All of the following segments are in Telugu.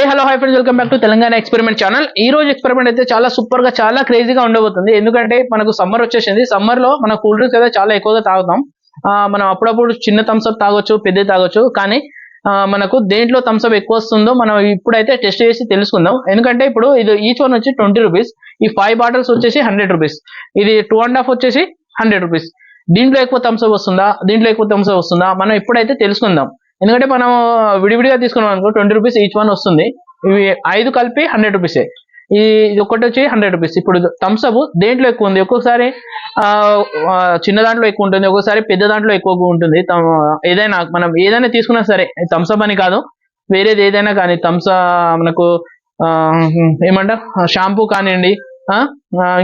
Hi hello hi friends welcome back to Telangana experiment channel ఈ రోజు ఎక్స్పెరిమెంట్ అయితే చాలా సూపర్గా చాలా క్రేజీగా ఉండబోతుంది. ఎందుకంటే మనకు సమ్మర్ వచ్చేసింది. సమ్మర్లో మన కూల్ డ్రింక్స్ అయితే చాలా ఎక్కువగా తాగుతాం. మనం అప్పుడప్పుడు చిన్న థమ్స్అప్ తాగొచ్చు పెద్ద తాగొచ్చు. కానీ మనకు దేంట్లో థమ్స్అప్ ఎక్కువ వస్తుందో మనం ఇప్పుడైతే టెస్ట్ చేసి తెలుసుకుందాం. ఎందుకంటే ఇప్పుడు ఇది ఈచ్ వన్ వచ్చి ట్వంటీ రూపీస్ ఈ ఫైవ్ బాటిల్స్ వచ్చేసి హండ్రెడ్ రూపీస్ ఇది టూ అండ్ హాఫ్ వచ్చేసి హండ్రెడ్ రూపీస్ దీంట్లో ఎక్కువ థమ్స్అప్ వస్తుందా? దీంట్లో ఎక్కువ థమ్స్అప్ వస్తుందా? మనం ఇప్పుడైతే తెలుసుకుందాం. ఎందుకంటే మనం విడివిడిగా తీసుకున్నాం అనుకో ట్వంటీ రూపీస్ ఈచ్ వన్ వస్తుంది. ఇవి ఐదు కలిపి హండ్రెడ్ రూపీసే ఈ ఇది ఒకటి వచ్చి హండ్రెడ్ రూపీస్ ఇప్పుడు థమ్స్అప్ దేంట్లో ఎక్కువ ఉంది? ఒక్కొక్కసారి చిన్న దాంట్లో ఎక్కువ ఉంటుంది ఒక్కొక్కసారి పెద్ద దాంట్లో ఎక్కువగా ఉంటుంది. ఏదైనా మనం ఏదైనా తీసుకున్నా సరే థమ్స్అప్ అని కాదు. వేరేది ఏదైనా కానీ థమ్స్ మనకు ఏమంట షాంపూ కానివ్వండి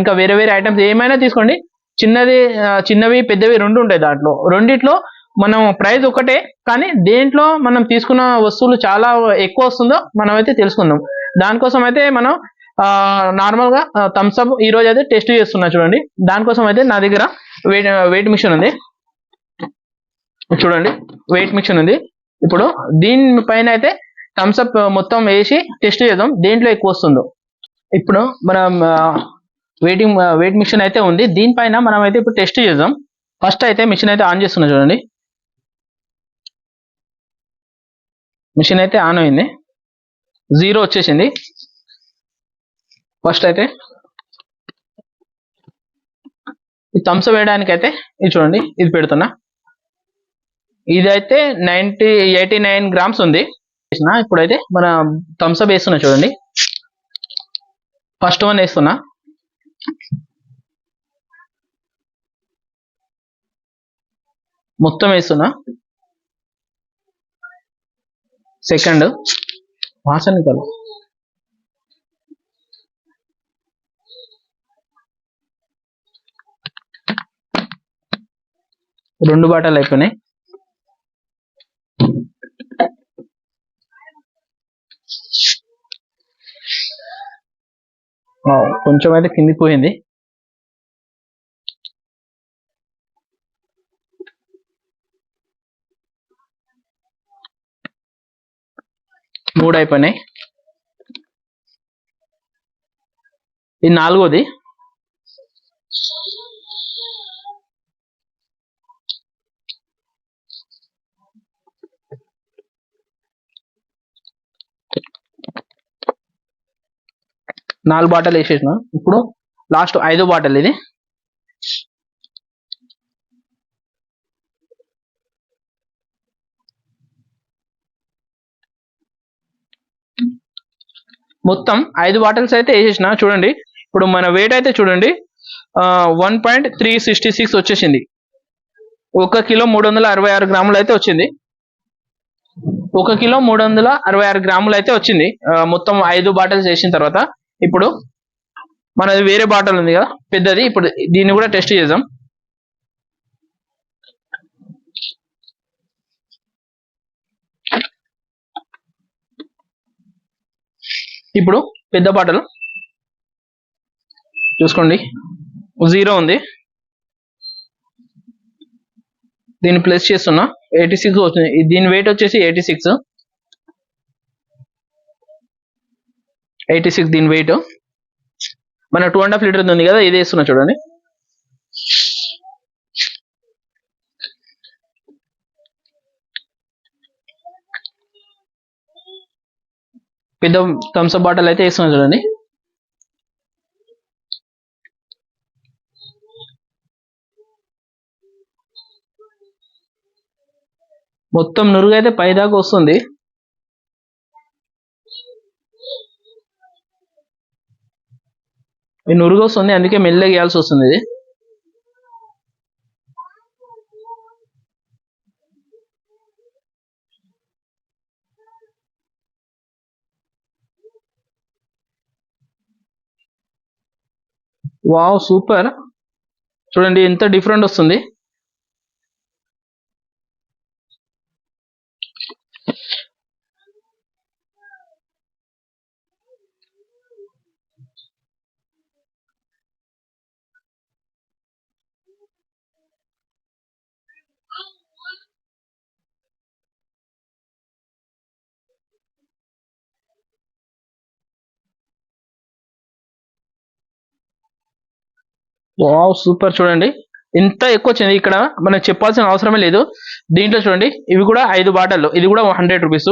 ఇంకా వేరే వేరే ఐటమ్స్ ఏమైనా తీసుకోండి. చిన్నది చిన్నవి పెద్దవి రెండు ఉంటాయి దాంట్లో. రెండిట్లో మనం ప్రైస్ ఒకటే కానీ దేంట్లో మనం తీసుకున్న వస్తువులు చాలా ఎక్కువ వస్తుందో మనం అయితే తెలుసుకుందాం. దానికోసం అయితే మనం నార్మల్గా థమ్స్అప్ ఈ రోజు అయితే టెస్ట్ చేస్తున్నా చూడండి. దానికోసం అయితే నా దగ్గర వెయిట్ వెయిట్ మిషన్ ఉంది. చూడండి వెయిట్ మిషన్ ఉంది. ఇప్పుడు దీనిపైన అయితే థమ్స్అప్ మొత్తం వేసి టెస్ట్ చేద్దాం దేంట్లో ఎక్కువ వస్తుందో. ఇప్పుడు మనం వెయిటింగ్ వెయిట్ మిషన్ అయితే ఉంది. దీనిపైన మనం అయితే ఇప్పుడు టెస్ట్ చేద్దాం. ఫస్ట్ అయితే మిషన్ అయితే ఆన్ చేస్తున్నా చూడండి. మిషన్ అయితే ఆన్ అయింది. జీరో వచ్చేసింది. ఫస్ట్ అయితే ఈ థమ్స్ వేయడానికి అయితే ఇది చూడండి ఇది పెడుతున్నా. ఇదైతే నైన్టీ ఎయిటీ నైన్ గ్రామ్స్ ఉంది ఇప్పుడైతే మన థమ్స్ అప్ వేస్తున్నా చూడండి. ఫస్ట్ వన్ వేస్తున్నా. మొత్తం వేస్తున్నా. సెకండ్. వాసన కల రెండు బాటలు అయిపోయినాయి. కొంచెం అయితే కిందికి పోయింది. మూడు అయిపోయినాయి ఇది నాలుగోది. నాలుగు బాటలు వేసేసిన. ఇప్పుడు లాస్ట్ ఐదో బాటలు ఇది. మొత్తం ఐదు బాటిల్స్ అయితే వేసేసిన చూడండి. ఇప్పుడు మన వెయిట్ అయితే చూడండి. One point three sixty six వచ్చేసింది. ఒక కిలో మూడు వందల అరవై ఆరు గ్రాములు అయితే వచ్చింది. ఒక కిలో మూడు వందల అరవై ఆరు గ్రాములు అయితే వచ్చింది. మొత్తం ఐదు బాటిల్స్ వేసిన తర్వాత ఇప్పుడు మనది వేరే బాటిల్ ఉంది కదా పెద్దది. ఇప్పుడు దీన్ని కూడా టెస్ట్ చేద్దాం. ఇప్పుడు పెద్ద పాటలు. చూసుకోండి. జీరో ఉంది. దీన్ని ప్లస్ చేస్తున్నా. ఎయిటీ సిక్స్ వచ్చింది దీని వెయిట్ వచ్చేసి ఎయిటీ సిక్స్. ఎయిటీ సిక్స్ దీని వెయిట్ మన టూ అండ్ హాఫ్ లీటర్ ఉంది కదా ఇది వేస్తున్నా చూడండి. పెద్ద థమ్స్అప్ బాటిల్ అయితే వేస్తున్నాను చూడండి. మొత్తం నురుగు అయితే పైదాకా వస్తుంది. ఈ నురుగు వస్తుంది అందుకే మెల్లగా వేయాల్సి వస్తుంది ఇది. Wow super. చూడండి ఎంత డిఫరెంట్ వస్తుంది. వావ్ సూపర్ చూడండి. ఇంత ఎక్కువ వచ్చింది ఇక్కడ మనకు చెప్పాల్సిన అవసరమే లేదు. దీంట్లో చూడండి ఇవి కూడా ఐదు బాటలు. ఇది కూడా హండ్రెడ్ రూపీస్.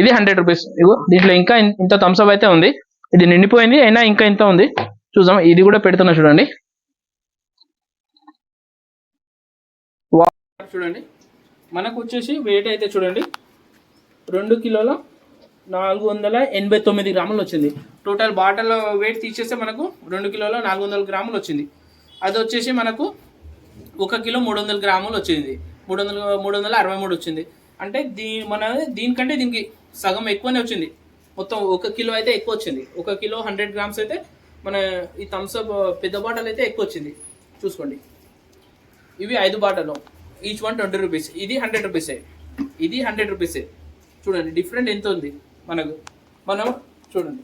ఇది హండ్రెడ్ రూపీస్. ఇగో దీంట్లో ఇంకా ఇంత థమ్స్అప్ అయితే ఉంది. ఇది నిండిపోయింది అయినా ఇంకా ఇంత ఉంది. చూద్దాం ఇది కూడా పెడుతున్నా చూడండి. వావ్. చూడండి. మనకు వచ్చేసి వెయిట్ అయితే చూడండి. రెండు కిలోల నాలుగు వందల ఎనభై తొమ్మిది గ్రాములు వచ్చింది. టోటల్ బాటల్ వెయిట్ తీసేస్తే మనకు రెండు కిలోల నాలుగు వందల గ్రాములు వచ్చింది. అది వచ్చేసి మనకు ఒక కిలో మూడు వందల గ్రాములు వచ్చింది. మూడు వందల మూడు వందల అరవై మూడు వచ్చింది. అంటే దీ మన దీనికంటే దీనికి సగం ఎక్కువనే వచ్చింది. మొత్తం ఒక కిలో అయితే ఎక్కువ వచ్చింది. ఒక కిలో హండ్రెడ్ గ్రామ్స్ అయితే మన ఈ థమ్స్అప్ పెద్ద బాటల్ అయితే ఎక్కువ వచ్చింది. చూసుకోండి. ఇవి ఐదు బాటలు. Each one twenty rupees. ఇది హండ్రెడ్ రూపీసే. ఇది హండ్రెడ్ రూపీసే. చూడండి డిఫరెంట్ ఎంత ఉంది మనకు? మనం చూడండి.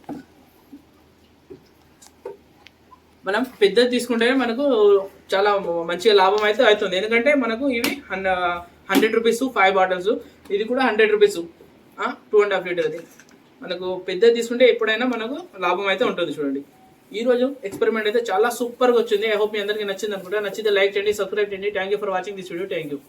మనం పెద్దది తీసుకుంటేనే మనకు చాలా మంచిగా లాభం అయితే అవుతుంది. ఎందుకంటే మనకు ఇవి హండ్రెడ్ రూపీస్ ఫైవ్ బాటిల్స్ ఇది కూడా hundred rupees two and half లీటర్ది మనకు పెద్దది తీసుకుంటే ఎప్పుడైనా మనకు లాభం అయితే ఉంటుంది చూడండి. ఈ రోజు ఎక్స్పెరిమెంట్ అయితే చాలా సూపర్గా వచ్చింది. ఐ హోప్ మీ అందరికీ నచ్చింది అనుకుంటా. నచ్చితే లైక్ చేయండి సబ్స్క్రైబ్ చేయండి. Thank you for watching this video thank you